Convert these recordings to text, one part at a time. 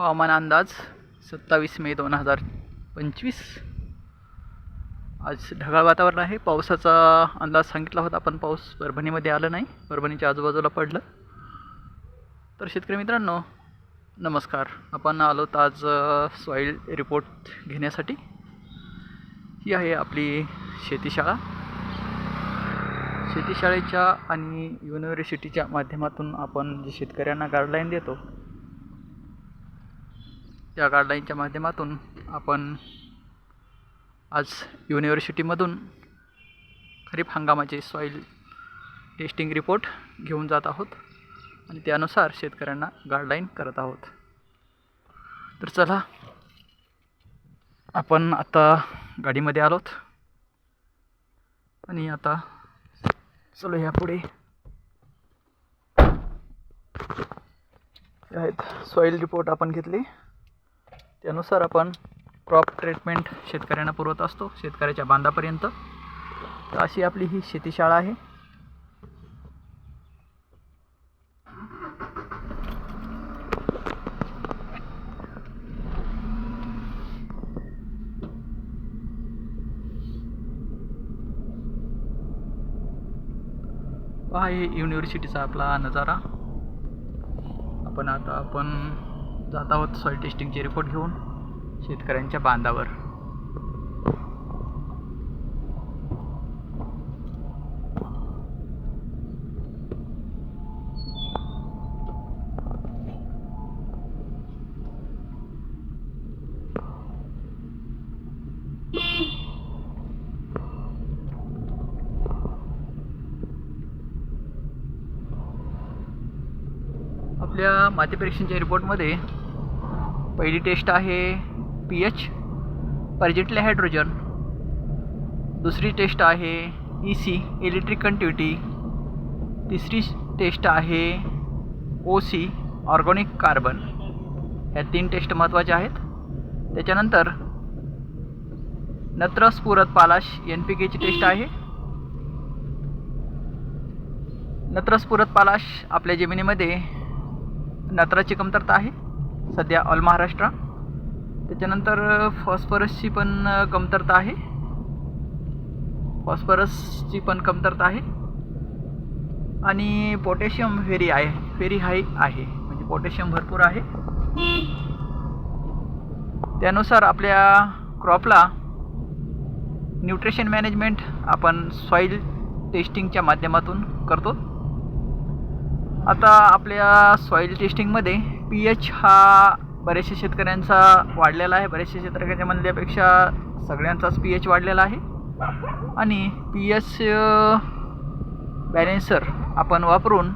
हवामान अंदाज सत्तावीस मे दोन हजार पंचवीस. आज ढगाळ वातावरण आहे. पावसाचा अंदाज सांगितला होता पण पाऊस परभणीमध्ये आला नाही. परभणीच्या आजूबाजूला पडलं. तर शेतकरी मित्रांनो नमस्कार. आपण आलोत आज सॉईल रिपोर्ट घेण्यासाठी. ही आहे आपली शेतीशाळा. शेतीशाळेच्या आणि युनिव्हर्सिटीच्या माध्यमातून आपण जे शेतकऱ्यांना गाईडलाईन देतो त्या गाईडलाईनच्या माध्यमातून आपण आज युनिव्हर्सिटीमधून खरीप हंगामाचे सॉईल टेस्टिंग रिपोर्ट घेऊन जात आहोत. आणि त्यानुसार शेतकऱ्यांना गाईडलाईन करत आहोत. तर चला आपण आता गाडीमध्ये आलोत. आणि आता चलो ह्या पुढे आहेत सॉईल रिपोर्ट आपण घेतली. त्यानुसार आपण क्रॉप ट्रीटमेंट शेतकऱ्यांना पुरवत असतो शेतकऱ्याच्या बांधापर्यंत. तर अशी आपली ही शेतीशाळा आहे. पहा हे युनिव्हर्सिटीचा आपला नजारा. आपण आता आपण जात आहोत सॉईल टेस्टिंगचे रिपोर्ट घेऊन शेतकऱ्यांच्या बांधावर. आपल्या माती परीक्षणच्या रिपोर्टमध्ये पहिली टेस्ट आहे पी एच पर्जेंटले हायड्रोजन. दुसरी टेस्ट आहे ई सी इलेक्ट्रिक कंटिव्हिटी तिसरी टेस्ट आहे ओ सी ऑर्गॅनिक कार्बन. ह्या तीन टेस्ट महत्त्वाच्या आहेत. त्याच्यानंतर नत्रस पुरत पालाश एन पी केची टेस्ट आहे. नत्रस पुरत पालाश आपल्या जमिनीमध्ये नत्राची कमतरता आहे. सध्या ऑल महाराष्ट्र. त्याच्यानंतर फॉस्फरसची पण कमतरता आहे. फॉस्फरसची पण कमतरता आहे. आणि पोटॅशियम व्हेरी आहे व्हेरी हाय आहे. म्हणजे पोटॅशियम भरपूर आहे. त्यानुसार आपल्या क्रॉपला न्यूट्रिशन मॅनेजमेंट आपण सॉईल टेस्टिंगच्या माध्यमातून करतो. आता आपल्या सॉईल टेस्टिंगमध्ये पी एच हा बऱ्याचशा शेतकऱ्यांचा वाढलेला आहे. बऱ्याचशा शेतकऱ्यांच्या म्हणल्यापेक्षा सगळ्यांचाच पी एच वाढलेला आहे. आणि पी एच बॅलेन्सर आपण वापरून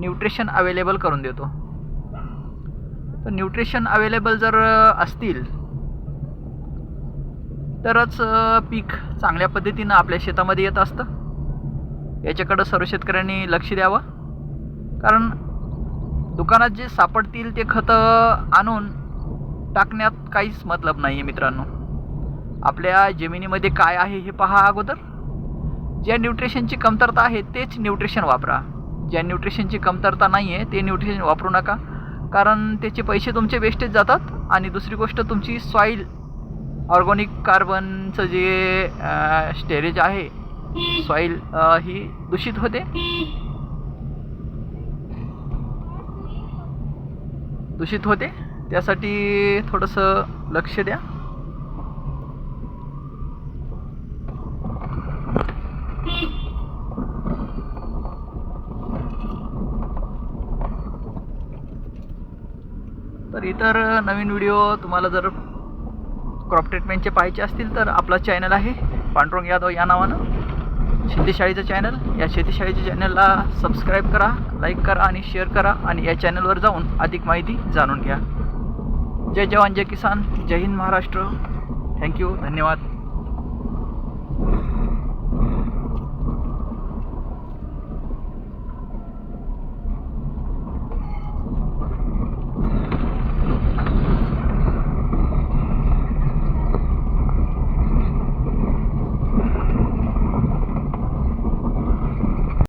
न्यूट्रिशन अवेलेबल करून देतो. तर न्यूट्रिशन अवेलेबल जर असतील तरच पीक चांगल्या पद्धतीनं आपल्या शेतामध्ये येत असतं. याच्याकडं सर्व शेतकऱ्यांनी लक्ष द्यावं. कारण दुकानात जे सापडतील ते खतं आणून टाकण्यात काहीच मतलब नाही आहे मित्रांनो. आपल्या जमिनीमध्ये काय आहे हे पहा अगोदर. ज्या न्यूट्रिशनची कमतरता आहे तेच न्यूट्रिशन वापरा. ज्या न्यूट्रिशनची कमतरता नाही आहे ते न्यूट्रिशन वापरू नका. कारण त्याचे पैसे तुमचे वेस्टेज जातात आणि दुसरी गोष्ट तुमची सॉईल ऑर्गॅनिक कार्बनचं जे स्टेरेज आहे सॉईल ही दूषित होते. दूषित होते. त्यासाठी थोडंसं लक्ष द्या. तर इतर नवीन व्हिडिओ तुम्हाला जर क्रॉप ट्रीटमेंटचे पाहायचे असतील तर आपला चॅनल आहे पांडुरंग यादव या नावानं. शेतीशाळेचं चॅनल या शेतीशाळेच्या चॅनलला सबस्क्राईब करा लाईक करा आणि शेअर करा आणि या चॅनलवर जाऊन अधिक माहिती जाणून घ्या. जय जवान जय किसान जय हिंद महाराष्ट्र. थँक्यू धन्यवाद.